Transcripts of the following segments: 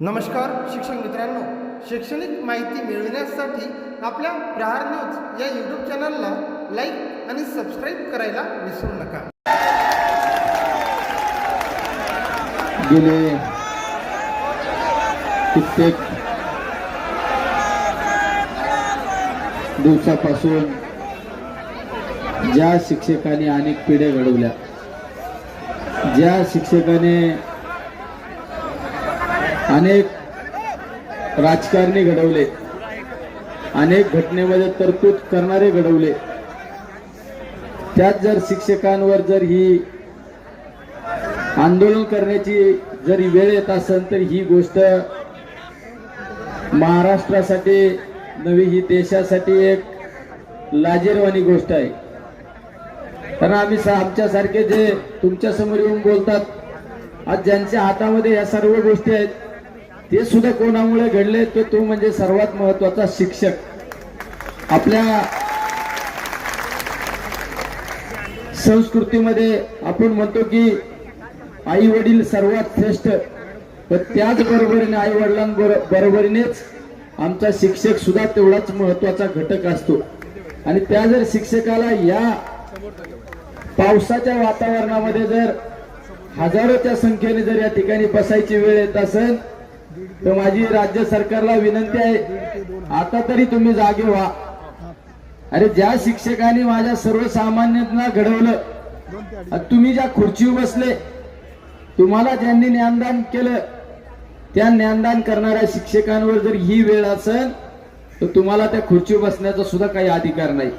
नमस्कार शिक्षक मित्रांनो. शैक्षणिक माहिती मिळविण्यासाठी आपल्या प्रहार न्यूज या यूट्यूब चॅनलला लाईक आणि सबस्क्राईब करायला विसरू नका. गेले कित्येक दिवसापासून ज्या शिक्षकांनी अनेक पिढ्या घडवल्या ज्या शिक्षकाने अनेक राजकारणी घडवले. अनेक घटनेमध्ये तरतूद करणारे घडवले. त्यात जर शिक्षकांवर जर ही आंदोलन करण्याची जरी वेळ येत असेल तर ही गोष्ट महाराष्ट्रासाठी नवी ही देशासाठी एक लाजीरवाणी गोष्ट आहे. कारण आम्ही आमच्यासारखे जे तुमच्यासमोर येऊन बोलतात आज ज्यांच्या हातामध्ये या सर्व गोष्टी आहेत ते सुद्धा कोणामुळे घडले तर तो म्हणजे सर्वात महत्त्वाचा शिक्षक. आपल्या संस्कृतीमध्ये आपण म्हणतो की आई वडील सर्वात श्रेष्ठ पण त्याच बरोबरीने आई वडिलांबरोबरीनेच आमचा शिक्षक सुद्धा तेवढाच महत्त्वाचा घटक असतो. आणि त्या जर शिक्षकाला या पावसाच्या वातावरणामध्ये जर हजारोच्या संख्येने जर या ठिकाणी बसायची वेळ येत असेल तर माझी राज्य सरकारला विनंती आहे आता तरी तुम्ही जागे व्हा. अरे ज्या शिक्षकाने माझ्या सर्वसामान्यांना घडवलं तुम्ही ज्या खुर्चीवर बसले तुम्हाला ज्यांनी ज्ञानदान केलं त्या ज्ञानदान करणाऱ्या शिक्षकांवर जर ही वेळ असेल तर तुम्हाला त्या खुर्चीवर बसण्याचा सुद्धा काही अधिकार नाही.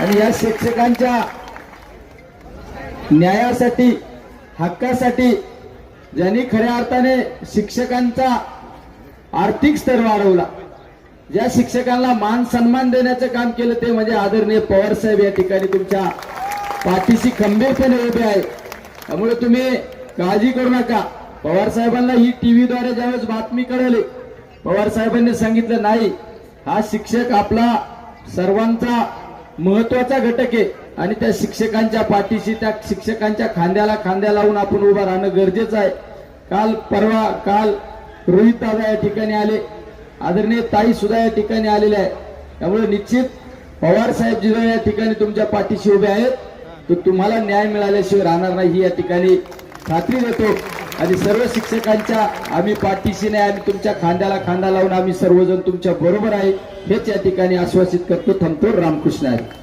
आणि या शिक्षकांच्या न्यायासाठी हक्कासाठी ज्यांनी खऱ्या अर्थाने शिक्षकांचा आर्थिक स्तर वाढवला ज्या शिक्षकांना मान सन्मान देण्याचं काम केलं ते म्हणजे आदरणीय पवार साहेब या ठिकाणी तुमच्या पाठीशी खंबीरपणे उभे आहे त्यामुळे तुम्ही काळजी करू नका. पवार साहेबांना ही टीव्हीद्वारे ज्यावेळेस बातमी कळली पवार साहेबांनी सांगितलं नाही हा शिक्षक आपला सर्वांचा महत्त्वाचा घटक आहे. आणि त्या शिक्षकांच्या पाठीशी त्या शिक्षकांच्या खांद्याला खांद्या लावून आपण उभं राहणं गरजेचं आहे. काल परवा काल रोहित दादा या ठिकाणी आले. आदरणीय ताई सुद्धा या ठिकाणी आलेल्या आहे त्यामुळे निश्चित पवार साहेब जिल्हा या ठिकाणी तुमच्या पाठीशी उभे आहेत. तर तुम्हाला न्याय मिळाल्याशिवाय राहणार नाही ही या ठिकाणी खात्री देतो. आणि सर्व शिक्षकांच्या आम्ही पाठीशी नाही आम्ही तुमच्या खांद्याला खांदा लावून आम्ही सर्वजण तुमच्या बरोबर आहे. हेच या ठिकाणी आश्वासित करतो. थांबतो रामकृष्ण आहे.